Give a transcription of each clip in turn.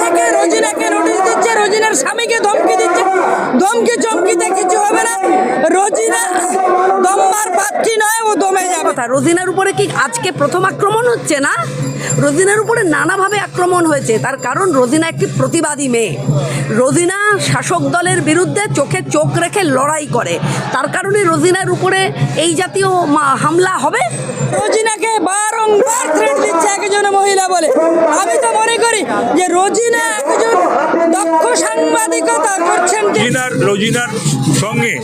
থেকে রোজিনাকে নোটিশ দিচ্ছে? রোজিনার স্বামীকে ধমকি দিচ্ছে। ধমকি চমকিতে কিছু হবে না। রোজিনা দম্বার পাত্রী নয় ও দমে যাবে। কথা রোজিনার উপরে কি আজকে প্রথম আক্রমণ হচ্ছে না? রোজিনার উপরে নানাভাবে আক্রমণ হয়েছে তার কারণ রোজিনা একটি প্রতিবাদী মেয়ে। রোজিনা শাসক দলের বিরুদ্ধে চোখে চোখ রেখে লড়াই করে। তার কারণে রোজিনার উপরে এই জাতীয় হামলা হবে? রোজিনাকে বারংবার থ্রেট দিচ্ছে একজন মহিলা বলে। আমি তো মনে করি যে রোজিনা দক্ষ সাংবাদিকতা করছেন জিনার রোজিনার সঙ্গে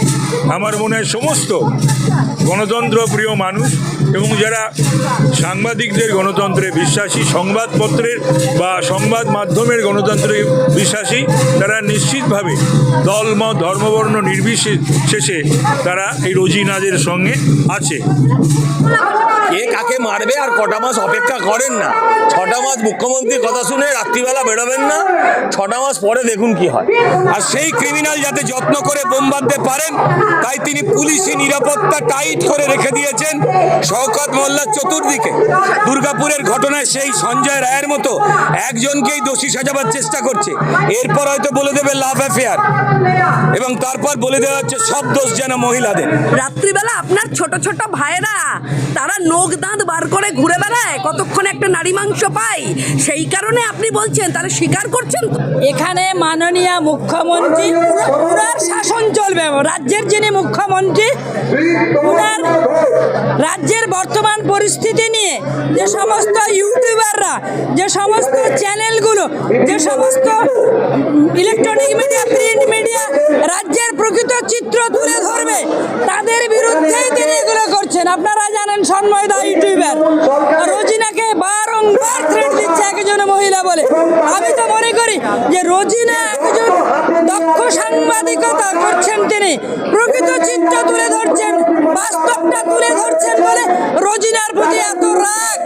আমার মনে হয় সমস্ত গণতন্ত্র প্রিয় মানুষ এবং যারা সাংবাদিকদের গণতন্ত্রে বিশ্বাসী, সংবাদপত্রের বা সংবাদ মাধ্যমের গণতন্ত্রে বিশ্বাসী, তারা নিশ্চিতভাবে দল, মত, ধর্মবর্ণ নির্বিশেষে তারা এই রোজিনাদের সঙ্গে আছে। কে কাকে মারবে আর কটা মাস অপেক্ষা করেন না? ছটা মাস মুখ্যমন্ত্রীর কথা শুনে রাত্রিবেলা বেরোবেন না? ছটা মাস পরে দেখুন কি হয়। আর সেই ক্রিমিনাল যাতে যত্ন করে বোম বাঁধতে পারেন, তাই তিনি পুলিশি নিরাপত্তা টাইট করে রেখে দিয়েছেন। শওকত মোল্লার চতুর্দিকে দুর্গাপুরের ঘটনায় সেই সঞ্জয় রায়ের মতো একজনকেই দোষী সাজাবার চেষ্টা করছে। এরপর হয়তো বলে দেবে লাভ অ্যাফেয়ার এবং তারপর বলে দেওয়া হচ্ছে সব দোষ যেন মহিলাদের। রাত্রিবেলা আপনার ছোট ছোট ভাইয়েরা তারা নোক দাঁত বার করে ঘুরে বেড়ায় কতক্ষণ একটা নারী মাংস পায়? সেই কারণে আপনি বলছেন তারা স্বীকার করছেন তো? এখানে মাননীয় মুখ্যমন্ত্রী উনার শাসন চলবে। রাজ্যের যিনি মুখ্যমন্ত্রী উনার রাজ্যের বর্তমান পরিস্থিতি নিয়ে যে সমস্ত ইউটিউবাররা, যে সমস্ত চ্যানেলগুলো, যে সমস্ত ইলেকট্রনিক মিডিয়া, প্রিন্ট মিডিয়া, রাজ্যের প্রকৃত চিত্র তুলে ধরবে, তাদের বিরুদ্ধেই তিনি এগুলো করছেন। আপনারা জানেন, সন্ময় দা ইউটিউবার। রোজিনাকে বারংবার থ্রেট দিচ্ছে একজন মহিলা বলে। আমি তো মনে করি যে রোজিনা একজন দক্ষ সাংবাদিকতা করছেন তিনি। প্রকৃত চিত্র তুলে ধরছেন বাস্তবটা তুলে ধরছেন বলে রোজিনার প্রতি এত রাগ?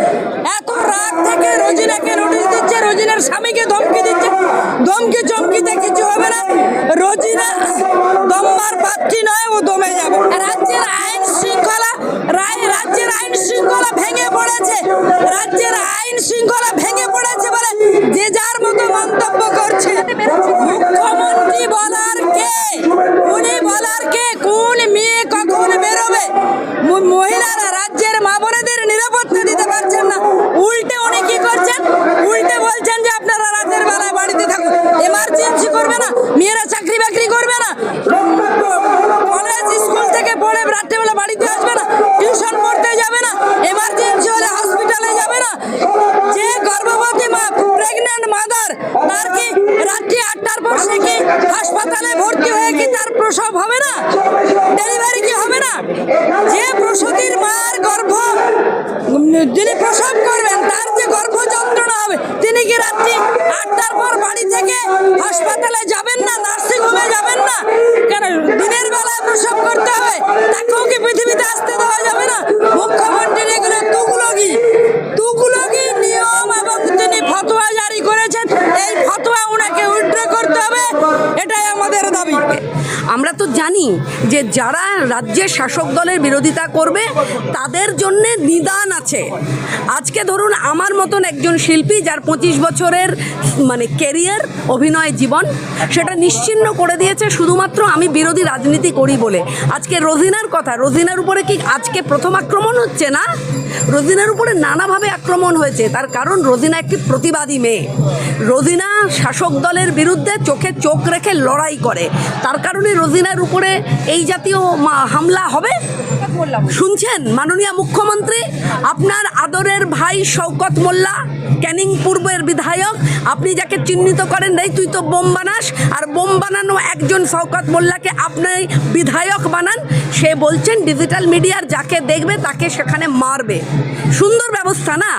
জানি যে যারা রাজ্যের শাসক দলের বিরোধিতা করবে, তাদের জন্যে নিদান আছে। আজকে ধরুন আমার মতন একজন শিল্পী যার পঁচিশ বছরের মানে কেরিয়ার অভিনয় জীবন, সেটা নিশ্চিন্ন করে দিয়েছে, শুধুমাত্র আমি বিরোধী রাজনীতি করি বলে। আজকে রোজিনার কথা, রোজিনার উপরে কি আজকে প্রথম আক্রমণ হচ্ছে না? রোজিনার উপরে নানাভাবে আক্রমণ হয়েছে। তার কারণ, রোজিনা একটি প্রতিবাদী মেয়ে। রোজিনা শাসক দলের বিরুদ্ধে চোখে চোখ রেখে লড়াই করে। তার কারণে রোজিনার উপরে এই জাতীয় হামলা হবে? শুনছেন? মাননীয় মুখ্যমন্ত্রী, আপনার আদরের ভাই শওকত মোল্লা, ক্যানিং পূর্বের বিধায়ক, আপনি যাকে চিহ্নিত করেন রে তুই তো বোম বানাস। আর বোম বানানো একজন শওকত মোল্লাকে আপনি বিধায়ক বানান। সে বলছেন, ডিজিটাল মিডিয়ার যাকে দেখবে, তাকে সেখানে মারবে। সুন্দর ব্যবস্থা না?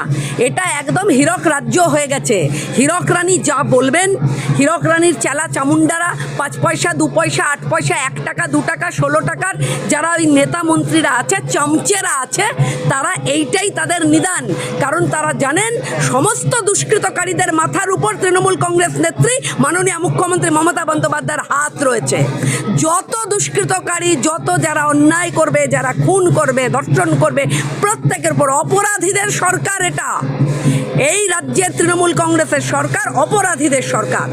এটা একদম হীরক রাজ্য হয়ে গেছে। হীরক রানী যা বলবেন, হীরক রানীর চেলা চামুন্ডারা পাঁচ পয়সা, দু পয়সা, আট পয়সা, এক টাকা, দু টাকা, ষোলো টাকার যারা ওই নেতা মন্ত্রীরা আছে, চমচেরা আছে, তারা এইটাই তাদের নিদান। কারণ তারা জানেন, সমস্ত দুষ্কৃতকারীদের মাথার উপর তৃণমূল কংগ্রেস নেত্রী, মাননীয় মুখ্যমন্ত্রী মমতা বন্দ্যোপাধ্যায়ের হাত রয়েছে। যত দুষ্কৃতকারী, যত যারা অন্যায় করবে, যারা খুন করবে, ধর্ষণ করবে, প্রত্যেকের উপর অপরাধীদের সরকার এটা। এই রাজ্যের তৃণমূল কংগ্রেসের সরকার অপরাধীদের সরকার।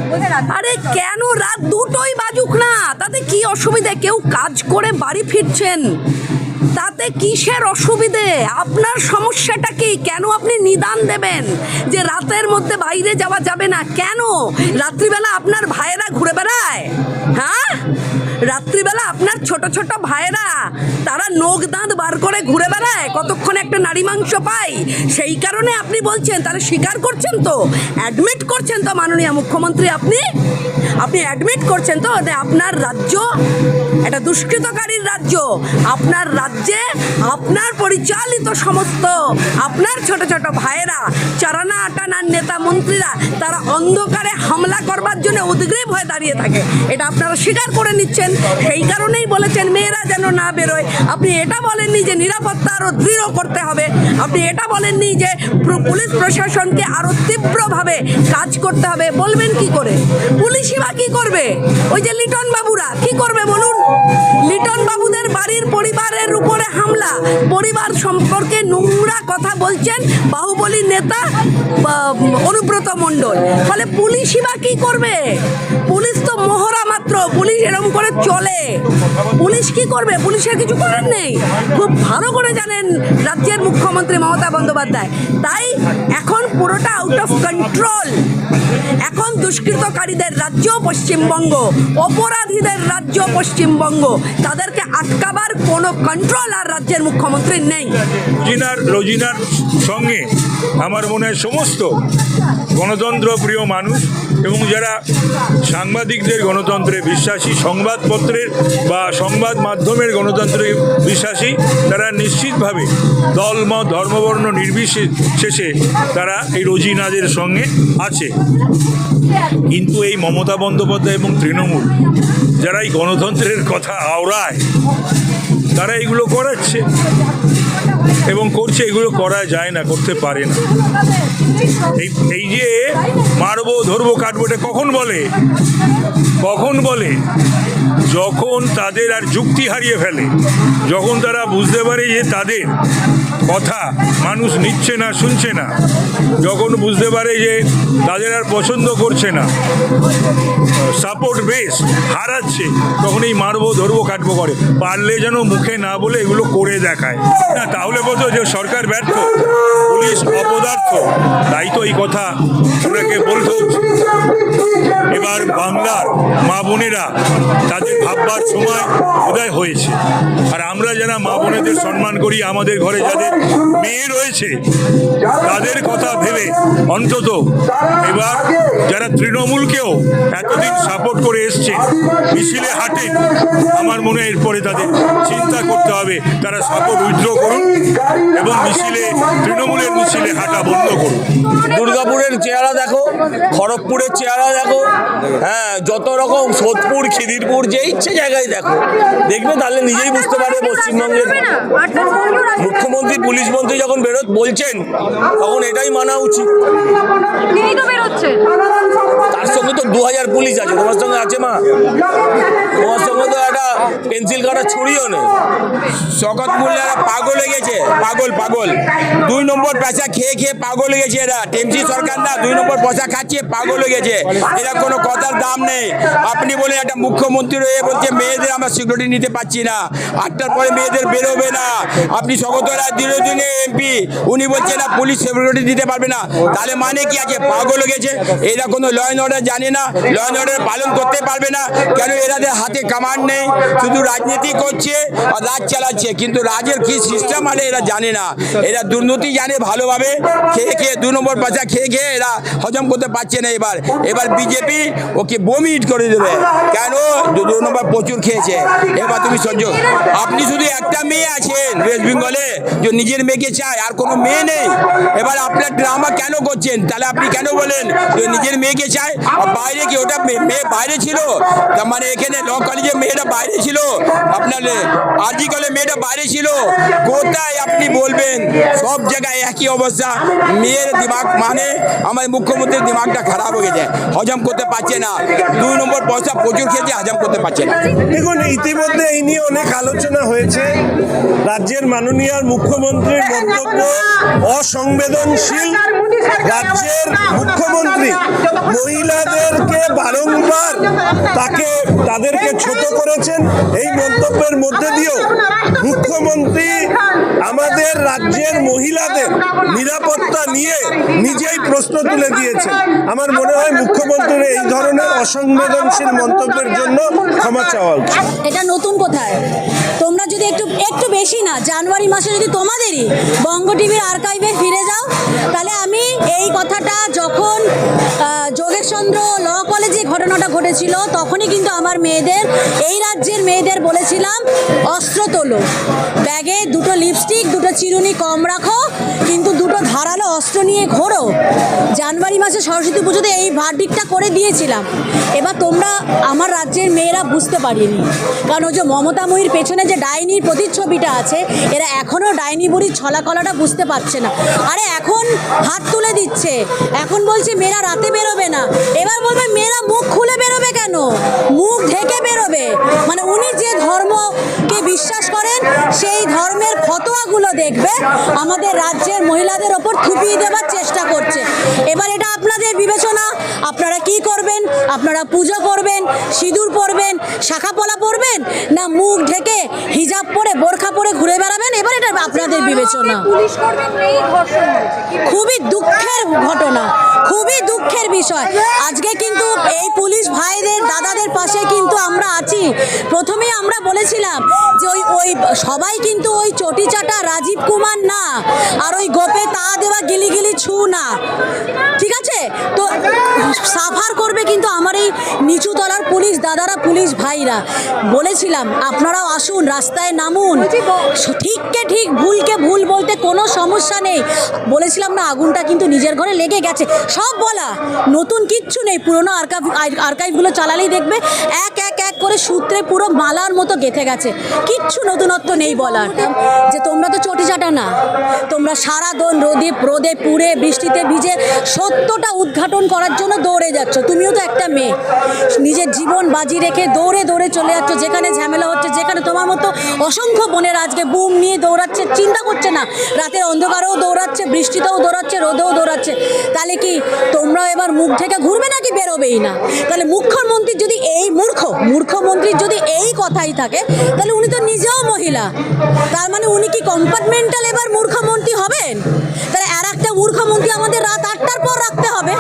আরে কেন রাত দুটোই বাজুক না? তাতে কি অসুবিধে? কেউ কাজ করে বাড়ি ফিরছেন। তাতে কিসের অসুবিধে? আপনার সমস্যাটা কি? কেন আপনি নিদান দেবেন? যে রাতের মধ্যে বাইরে যাওয়া যাবে না। কেন? রাত্রিবেলা আপনার ভাইয়েরা ঘুরে বেড়ায়? হ্যাঁ? রাত্রিবেলা আপনার ছোট ছোট ভাইয়েরা, তারা নখ দাঁত বার করে ঘুরে বেড়ায়, কতক্ষণ একটা নারী মাংস পাই সেই কারণে আপনি বলছেন তারা স্বীকার করছেন তো? অ্যাডমিট করছেন তো মাননীয় মুখ্যমন্ত্রী আপনি? আপনি অ্যাডমিট করছেন তো? আপনার রাজ্য একটা দুষ্কৃতকারীর রাজ্য। আপনার রাজ্যে আপনার পরিচালিত সমস্ত আপনার ছোট ছোট ভাইয়েরা, চারানা আটানার নেতা মন্ত্রীরা, তারা অন্ধকারে হামলা করবার জন্য উদ্গ্রীব হয়ে দাঁড়িয়ে থাকে। এটা আপনারা স্বীকার করে নিচ্ছেন। সেই কারণেই বলেছেন, মেয়েরা যেন না বেরোয়। আপনি এটা বলেননি যে নিরাপত্তা আরও দৃঢ় করতে হবে। আপনি এটা বলেননি যে পুলিশ প্রশাসনকে আরও তীব্রভাবে কাজ করতে হবে। বলবেন কি করে? পুলিশই বা কি করবে? ওই যে লিটন বাবুরা, কি করবে বলুন? লিটন বাবুদের বাড়ির পরিবারের উপরে হামলা। পরিবার সম্পর্কে নোংরা কথা বলছেন বাহুবলী নেতা অনুব্রত মণ্ডল। ফলে পুলিশই বা কি করবে? পুলিশ তো মোহরা মাত্র। পুলিশ এরকম করে চলে। পুলিশ কি করবে? পুলিশের কিছু করার নেই। খুব ভালো করে জানেন রাজ্যের মুখ্যমন্ত্রী মমতা বন্দ্যোপাধ্যায়। তাই এখন পুরোটা আউট অফ কন্ট্রোল এখন দুষ্কৃতকারীদের রাজ্য পশ্চিমবঙ্গ, অপরাধীদের রাজ্য পশ্চিমবঙ্গ, তাদেরকে আটকাবার কোনো কন্ট্রোল আর রাজ্যের মুখ্যমন্ত্রীর নেই। রোজিনার সঙ্গে আমার মনে হয় সমস্ত গণতন্ত্র প্রিয় মানুষ এবং যারা সাংবাদিকদের গণতন্ত্রে বিশ্বাসী, সংবাদপত্রের বা সংবাদ মাধ্যমের গণতন্ত্রে বিশ্বাসী, তারা নিশ্চিতভাবে দল, মত, ধর্মবর্ণ নির্বিশেষে তারা এই রোজিনাদের সঙ্গে আছে। কিন্তু এই মমতা বন্দ্যোপাধ্যায় এবং তৃণমূল, যারা এই গণতন্ত্রের কথা আওড়ায়, তারা এগুলো করাচ্ছে। এবং করছে এগুলো করা যায় না, করতে পারে না। এই এই যে মারবো, ধরবো, কাটবো, এটা কখন বলে? কখন বলে? যখন তাদের আর যুক্তি হারিয়ে ফেলে, যখন তারা বুঝতে পারে যে তাদের কথা মানুষ নিচ্ছে না, শুনছে না, যখন বুঝতে পারে যে তাদের আর পছন্দ করছে না সাপোর্ট বেস হারাচ্ছে, তখন এই মারবো, ধরবো, কাটবো করে। পারলে যেন মুখে না বলে এগুলো করে দেখায়। না, তাহলে বলতো যে সরকার ব্যর্থ, পুলিশ অপদার্থ। তাই তো এই কথা ওনাকে বলতে। এবার বাংলার মা বোনেরা তাদের ভাববার সময় উদয় হয়েছে। আর আমরা যারা মা বোনেদের সম্মান করি, আমাদের ঘরে যাদের মেয়ে রয়েছে, তাদের কথা ভেবে অন্তত এবার যারা তৃণমূলকেও এতদিন সাপোর্ট করে এসছে, মিছিলে হাঁটে, আমার মনে এরপরে তাদের চিন্তা করতে হবে, তারা সাপোর্ট উইথড্র করুন এবং মিছিলে, তৃণমূলের মিছিলে হাঁটা বন্ধ করুন দুর্গাপুরের চেহারা দেখো, খড়গপুরের চেহারা দেখো হ্যাঁ যত রকম সোদপুর, খিদিরপুর, যে ইচ্ছে জায়গায় দেখো। দেখবে তাহলে নিজেই বুঝতে পারবে পশ্চিমবঙ্গের মুখ্যমন্ত্রী, পুলিশ মন্ত্রী যখন বেরোত বলছেন, তখন এটাই মানা উচিত। তার সঙ্গে তো দু হাজার পুলিশ আছে। তোমার সঙ্গে আছে মা? তোমার সঙ্গে তো একটা পেন্সিল কাটা ছুরিও নেই। শকত মোল্লারা পাগল হয়ে গেছে। পাগল পাগল। দুই নম্বর পয়সা খেয়ে খেয়ে পাগল হয়ে গেছে এরা। টেমসি সরকার না, দুই নম্বর পয়সা খাচ্ছে, পাগল হয়ে গেছে। এরা কোনো কথার দাম নেই। আপনি বলে একটা মুখ্যমন্ত্রী হয়ে বলছে, মেয়েদের আমরা সিকিউরিটি নিতে পারছি না। আটটার পরে মেয়েদের বেরোবে না। আপনি স্বগত রায় দিনে এমপি উনি বলছেন না, পুলিশ সিকিউরিটি দিতে পারবে না। তাহলে মানে কি আছে? পাগল হয়ে গেছে। এরা কোনো ল অ্যান্ড অর্ডার জানে না ল অর্ডার পালন করতে পারবে না, কেন এরাদের হাতে কামান্ড নেই? শুধু রাজনীতি করছে আর রাজ চালাচ্ছে, কিন্তু রাজের কি সিস্টেম মানে এরা জানে না। এরা দুর্নীতি জানে ভালোভাবে, খেয়ে খেয়ে দু নম্বর পয়সা খেয়ে খেয়ে এরা হজম করতে পারছে না এবার। এবার বিজেপি ওকে বমিট করে দেবে। কেন? দু নম্বর প্রচুর খেয়েছে। এবার তুমি সহ্য, আপনি শুধু একটা মেয়ে আছেন ওয়েস্ট বেঙ্গলে যে নিজের মেয়েকে চায়, আর কোনো মেয়ে নেই। এবার আপনার ড্রামা কেন করছেন? তাহলে আপনি কেন বলেন যে নিজের মেয়েকে চায়? আর বাইরে কি ওটা মেয়ে বাইরে ছিল। তার মানে এখানে ল কলেজে মেয়েটা বাইরে ছিল আপনার আরজি কলেজ মেয়েটা বাইরে ছিল। কোথায় আপনি বলবেন? সব জায়গায় একই অবস্থা। মেয়ের দিমাগ মানে আমার মুখ্যমন্ত্রীর দিমাগটা খারাপ হয়ে গেছে। হজম করতে পারছে না। দুই নম্বর পয়সা প্রচুর খেয়েছে হজম করতে পারছে না। দেখুন ইতিমধ্যে এই নিয়ে অনেক আলোচনা হয়েছে। রাজ্যের মাননীয় মুখ্যমন্ত্রীর মন্তব্য অসংবেদনশীল। রাজ্যের মুখ্যমন্ত্রী মহিলাদেরকে বারংবার তাকে, তাদেরকে ছোট করেছেন। এই মন্তব্যের মধ্যে দিয়েও মুখ্যমন্ত্রী আমাদের রাজ্যের মহিলাদের নিরাপত্তা নিয়ে নিজেই প্রশ্ন তুলে দিয়েছেন। আমার মনে হয় মুখ্যমন্ত্রীর এই ধরনের অসংবেদনশীল মন্তব্যের জন্য ক্ষমা চাওয়া উচিত। এটা নতুন কোথায়? তোমরা যদি একটু একটু বেশি না, জানুয়ারি মাসে যদি তোমাদেরই বঙ্গ টিভির আর্কাইভে ফিরে যাও, তাহলে আমি এই কথাটা যখন কলেজে ঘটনাটা ঘটেছিল, তখনই কিন্তু আমার মেয়েদের, এই রাজ্যের মেয়েদের বলেছিলাম, অস্ত্র তোলো। ব্যাগে দুটো লিপস্টিক দুটো চিরুনি কম রাখো, কিন্তু দুটো ধারালো অস্ত্র নিয়ে ঘোরো। জানুয়ারি মাসে সরস্বতী পুজোতে এই ভার্ডিকটা করে দিয়েছিলাম। এবার তোমরা আমার রাজ্যের মেয়েরা বুঝতে পারিনি। কারণ ওই যে মমতাময়ীর পেছনে যে ডাইনির প্রতিচ্ছবিটা আছে, এরা এখনও ডাইনি বুড়ির ছলা কলাটা বুঝতে পারছে না। আরে এখন হাত তুলে দিচ্ছে। এখন বলছে, মেয়েরা রাতে বেরোবে না। এবার বলবে মেয়েরা মুখ খুলে বেরোবে কেন মুখ ঢেকে বেরোবে মানে উনি যে ধর্মকে বিশ্বাস করেন সেই ধর্মের ফতোয়াগুলো দেখবে আমাদের রাজ্যের মহিলাদের ওপর থুপিয়ে দেওয়ার চেষ্টা করছে। এবার এটা আপনাদের বিবেচনা, আপনারা কি করবেন? আপনারা পুজো করবেন, সিঁদুর পরবেন, শাখা পলা পরবেন, না মুখ ঢেকে হিজাব পরে বোরখা পরে ঘুরে বেড়াবেন? এবার এটা আপনাদের বিবেচনা। খুবই দুঃখের ঘটনা, খুবই দুঃখের বিষয়। আজকে কিন্তু এই পুলিশ ভাইদের, দাদাদের পাশে কিন্তু আমরা আছি। প্রথমেই আমরা বলেছিলাম যে ওই ওই সবাই কিন্তু ওই চটিচাটা রাজীব কুমার না আর ওই গোপে তা দেওয়া গিলি গিলি ছু না ঠিক আছে তো সাফার করবে কিন্তু আমার এই নিচু তলার পুলিশ দাদারা পুলিশ ভাইরা। বলেছিলাম আপনারাও আসুন রাস্তায় নামুন। ঠিককে ঠিক ভুলকে ভুল বলতে কোনো সমস্যা নেই। বলেছিলাম না আগুনটা কিন্তু নিজের ঘরে লেগে গেছে। সব বলা নতুন কিচ্ছু নেই পুরোনো আর্কাইভ আর্কাইভগুলো চালালেই দেখবে এক এক এক করে সূত্রে পুরো মালার মতো গেঁথে গেছে। কিচ্ছু নতুনত্ব নেই বলার। যে তোমরা তো চটি চাটা না তোমরা সারা দোন রোদে রোদে পুড়ে বৃষ্টিতে ভিজে সত্যটা উদ্ঘাটন করার জন্য দৌড়ে যাচ্ছ। তুমিও তো একটা মেয়ে। নিজের জীবন বাজি রেখে দৌড়ে দৌড়ে চলে যাচ্ছ। যেখানে ঝামেলা হচ্ছে, যেখানে তোমার মতো অসংখ্য বোনের আজকে বুম নিয়ে দৌড়াচ্ছে। চিন্তা করছে না, রাতের অন্ধকারেও দৌড়াচ্ছে, বৃষ্টিতেও দৌড়াচ্ছে, রোদেও দৌড়াচ্ছে। তাহলে কি তোমরা এবার মুখ থেকে ঘুরবে নাকি বেরোবেই না? তাহলে মুখ্যমন্ত্রীর যদি এই মূর্খ মূর্খমন্ত্রীর যদি এই কথাই থাকে, তাহলে উনি তো নিজেও মহিলা। তার মানে উনি কি কম্পার্টমেন্টাল এবার মূর্খমন্ত্রী হবেন? তাহলে আর একটা মূর্খমন্ত্রী আমাদের রাত আটটার পর রাখতে হবে,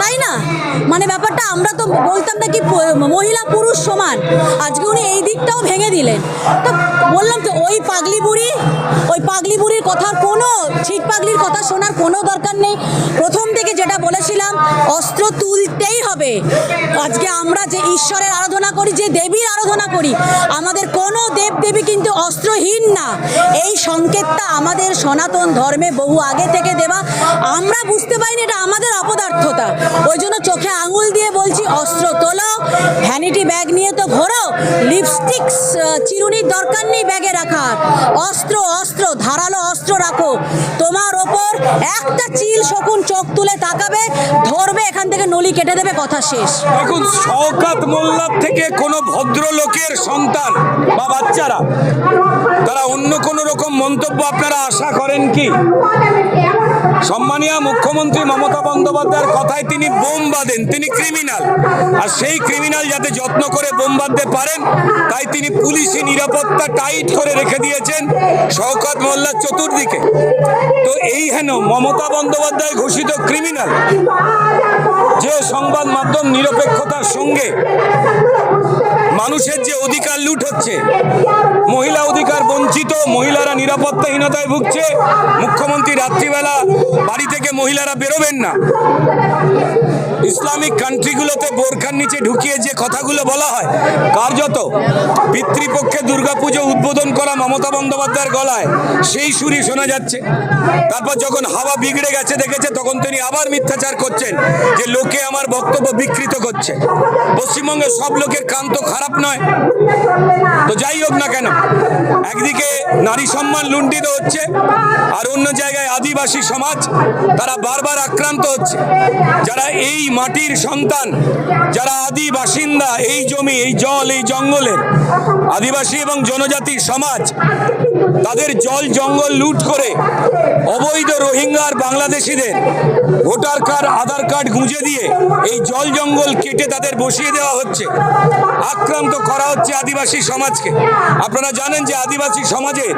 তাই না? মানে ব্যাপারটা আমরা তো বলতাম না কি মহিলা পুরুষ সমান। আজকে উনি এই দিকটাও ভেঙে দিলেন। তো বললাম তো ওই পাগলি বুড়ি, ওই পাগলি বুড়ির কথার কোনো ঠিক পাগলির কথা শোনার কোনো দরকার নেই। প্রথম থেকে যেটা বলেছিলাম, অস্ত্র তুলতেই হবে। আজকে আমরা যে ঈশ্বরের আরাধনা করি, যে দেবীর আরাধনা করি, আমাদের কোনো দেব দেবী কিন্তু অস্ত্রহীন না। এই সংকেতটা আমাদের সনাতন ধর্মে বহু আগে থেকে দেওয়া। আমরা বুঝতে পারিনি এটা আমাদের অপদার্থতা। ওই জন্য চোখে আঙুল দিয়ে বলছি, অস্ত্র তোলো হ্যানিটি ব্যাগ নিয়ে তো ঘোরো লিপস্টিক চিরুনির দরকার নেই ব্যাগে রাখার। অস্ত্র অস্ত্র, ধারালো অস্ত্র রাখো। তোমার ওপর একটা চিল শকুন চোখ তুলে তাকাবে, ধরবে, এখান থেকে নলি কেটে দেবে, কথা শেষ। দেখুন, শওকাত মোল্লার থেকে কোনো ভদ্রলোকের সন্তান বা বাচ্চারা, তারা অন্য কোনো রকম মন্তব্য আপনারা আশা করেন কি? সম্মানীয় মুখ্যমন্ত্রী মমতা বন্দ্যোপাধ্যায়ের কথায় তিনি বোম বাঁধেন। তিনি ক্রিমিনাল আর সেই ক্রিমিনাল যাতে যত্ন করে বোম বাঁধতে পারেন, তাই তিনি পুলিশি নিরাপত্তা টাইট করে রেখে দিয়েছেন শওকত মোল্লার চতুর্দিকে। তো এই হেন মমতা বন্দ্যোপাধ্যায় ঘোষিত ক্রিমিনাল যে সংবাদ মাধ্যম নিরপেক্ষতার সঙ্গে মানুষের যে অধিকার লুট হচ্ছে, মহিলা অধিকার বঞ্চিত, মহিলারা নিরাপত্তাহীনতায় ভুগছে, মুখ্যমন্ত্রী রাত্রিবেলা বাড়ি থেকে মহিলারা বেরোবেন না। ইসলামিক কান্ট্রিগুলোতে বোরখার নিচে ঢুকিয়ে যে কথাগুলো বলা হয় কার্যত পিতৃপক্ষে দুর্গাপুজো উদ্বোধন করা মমতা বন্দ্যোপাধ্যায়ের গলায়, সেই সুরই শোনা যাচ্ছে। তারপর যখন হাওয়া বিগড়ে গেছে, দেখেছে, তখন তিনি আবার মিথ্যাচার করছেন যে লোকে আমার বক্তব্য বিকৃত করছে। পশ্চিমবঙ্গের সব লোকের কান তো খারাপ নয়। তো যাই হোক না কেন একদিকে নারী সম্মান লুণ্ঠিত হচ্ছে, আর অন্য জায়গায় আদিবাসী সমাজ, তারা বারবার আক্রান্ত হচ্ছে। যারা এই মাটির সন্তান, যারা আদি বাসিন্দা, এই জমি, এই জল, এই জঙ্গলের আদিবাসী এবং জনজাতি সমাজ, তাদের জল জঙ্গল লুট করে অবৈধ রোহিঙ্গা আর বাংলাদেশিদের ভোটার কার্ড, আধার কার্ড গুঁজে দিয়ে এই জল জঙ্গল কেটে তাদের বসিয়ে দেওয়া হচ্ছে। আক্রান্ত করা হচ্ছে আদিবাসী সমাজকে। আপনারা জানেন যে আদিবাসী সমাজে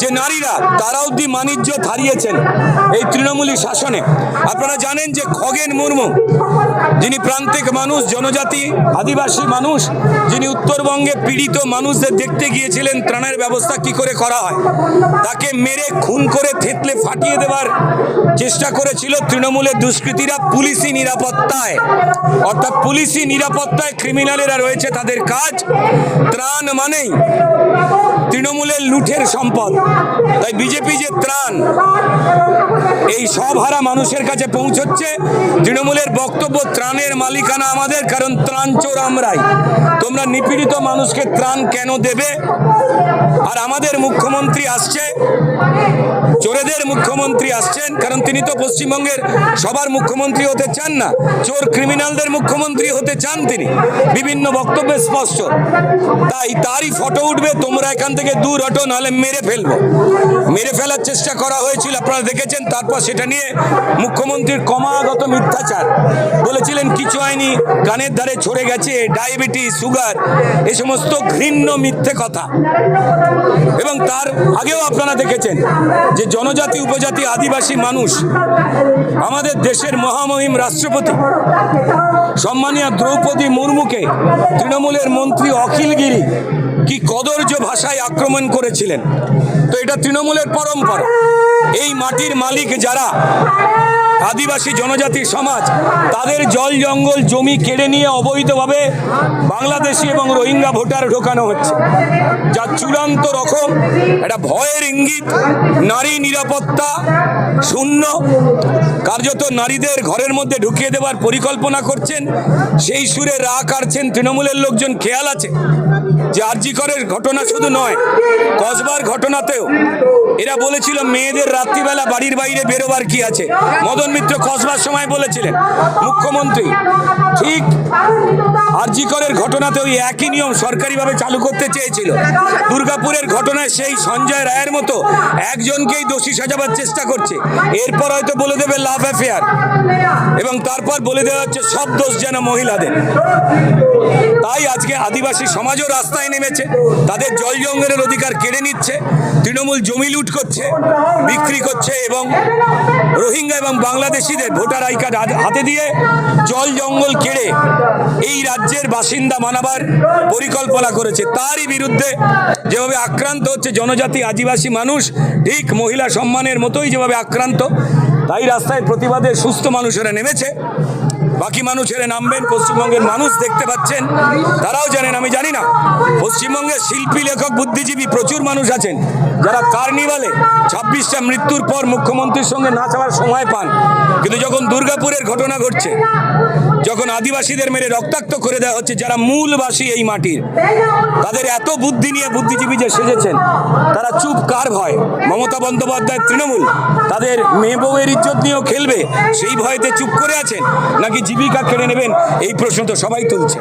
যে নারীরা তারা অব্দি মানিজ্য হারিয়েছেন এই তৃণমূলী শাসনে। আপনারা জানেন যে খগেন মুর্মু, যিনি প্রান্তিক মানুষ, জনজাতি, আদিবাসী মানুষ, যিনি উত্তরবঙ্গে পীড়িত মানুষদের দেখতে গিয়েছিলেন ত্রাণের ব্যবস্থা কি করে করা হয়, তাকে মেরে, খুন করে, থেতলে ফাটিয়ে দেওয়ার চেষ্টা করেছিল তৃণমূলের দুষ্কৃতীরা পুলিশি নিরাপত্তায়। অর্থাৎ পুলিশি নিরাপত্তায় ক্রিমিনালেরা রয়েছে তাদের কাজ। ত্রাণ মানেই তৃণমূলের লুঠের সম্পদ। তাই বিজেপি যে ত্রাণ, এই সব হারা মানুষের কাছে পৌঁছচ্ছে। তৃণমূলের বক্তব্য, ত্রাণের মালিকানা আমাদের, কারণ ত্রাণ চোর আমরাই। তোমরা নিপীড়িত মানুষকে ত্রাণ কেন দেবে? আর আমাদের মুখ্যমন্ত্রী আসছে। চোরেদের মুখ্যমন্ত্রী আসছেন, কারণ তিনি তো পশ্চিমবঙ্গের সবার মুখ্যমন্ত্রী হতে চান না। চোর ক্রিমিনালদের মুখ্যমন্ত্রী হতে চান তিনি। বিভিন্ন বক্তব্যে স্পষ্ট। তাই তারই ফটো উঠবে, তোমরা এখান থেকে দূর হটো, নাহলে মেরে ফেলব। মেরে ফেলার চেষ্টা করা হয়েছিল, আপনারা দেখেছেন, তারপর সেটা নিয়ে মুখ্যমন্ত্রীর ক্রমাগত মিথ্যাচার। বলেছিলেন, কিছু হয়নি, কানের ধারে ছড়ে গেছে, ডায়াবেটিস, সুগার, এ সমস্ত ঘৃণ্য মিথ্যে কথা। এবং তার আগেও আপনারা দেখেছেন যে জনজাতি, উপজাতি, আদিবাসী মানুষ আমাদের দেশের মহামহিম রাষ্ট্রপতি সম্মানীয় দ্রৌপদী মুর্মুকে তৃণমূলের মন্ত্রী অখিলগিরি কি কদর্য ভাষায় আক্রমণ করেছিলেন? তো এটা তৃণমূলের পরম্পরা। এই মাটির মালিক যারা আদিবাসী জনজাতি সমাজ, তাদের জল জঙ্গল জমি কেড়ে নিয়ে অবৈধভাবে বাংলাদেশি এবং রোহিঙ্গা ভোটার ঢোকানো হচ্ছে। যা চূড়ান্ত রকম, একটা ভয়ের ইঙ্গিত, নারী নিরাপত্তা শূন্য। কার্যত নারীদের ঘরের মধ্যে ঢুকিয়ে দেওয়ার পরিকল্পনা করছেন, সেই সুরে রা কাটছেন তৃণমূলের লোকজন, খেয়াল আছে? যে আরজিকরের ঘটনা শুধু নয়, কসবার ঘটনাতেও এরা বলেছিল মেয়েদের রাত্রিবেলা বাড়ির বাইরে বেরোবার কি আছে? মদন মিত্র খসবার সময় বলেছিলেন, মুখ্যমন্ত্রী, ঠিক আরজিকরের ঘটনাতে ওই একই নিয়ম সরকারিভাবে চালু করতে চেয়েছিল। দুর্গাপুরের ঘটনায় সেই সঞ্জয় রায়ের মতো একজনকেই দোষী সাজাবার চেষ্টা করছে। এরপর হয়তো বলে দেবে লাভ অ্যাফেয়ার। এবং তারপর বলে দেওয়া হচ্ছে সব দোষ যেন মহিলাদের। তাই আজকে আদিবাসী সমাজও রাস্তায় নেমেছে। তাদের জল জঙ্গলের অধিকার কেড়ে নিচ্ছে। তৃণমূল জমি লুট করছে, বিক্রি করছে এবং রোহিঙ্গা এবং বাংলাদেশিদের ভোটার আই কার্ড হাতে দিয়ে জল জঙ্গল কেড়ে এই রাজ্যের বাসিন্দা মানাবার পরিকল্পনা করেছে। তারই বিরুদ্ধে যেভাবে আক্রান্ত হচ্ছে জনজাতি আদিবাসী মানুষ, ঠিক মহিলা সম্মানের মতোই যেভাবে আক্রান্ত, তাই রাস্তায় প্রতিবাদে সুস্থ মানুষেরা নেমেছে। বাকি মানুষ মানুষেরা নামবেন, পশ্চিমবঙ্গের মানুষ দেখতে পাচ্ছেন, তারাও জানেন, আমি জানি না। পশ্চিমবঙ্গের শিল্পী, লেখক, বুদ্ধিজীবী প্রচুর মানুষ আছেন। যারা কার্নিভালে ছাব্বিশটা মৃত্যুর পর মুখ্যমন্ত্রীর সঙ্গে না হওয়ার সময় পান। কিন্তু যখন দুর্গাপুরের ঘটনা ঘটছে, যখন আদিবাসীদের মেরে রক্তাক্ত করে দেওয়া হচ্ছে, যারা মূলবাসী এই মাটির, তাদের এত বুদ্ধি নিয়ে বুদ্ধিজীবী যে সেজেছেন তারা চুপ কার ভয়? মমতা বন্দ্যোপাধ্যায়, তৃণমূল, তাদের মেয়ে বউয়ের ইজ্জত নিয়েও খেলবে? সেই ভয়তে চুপ করে আছেন? নাকি জীবিকা কেড়ে নেবেন? এই প্রশ্ন তো সবাই তুলছে।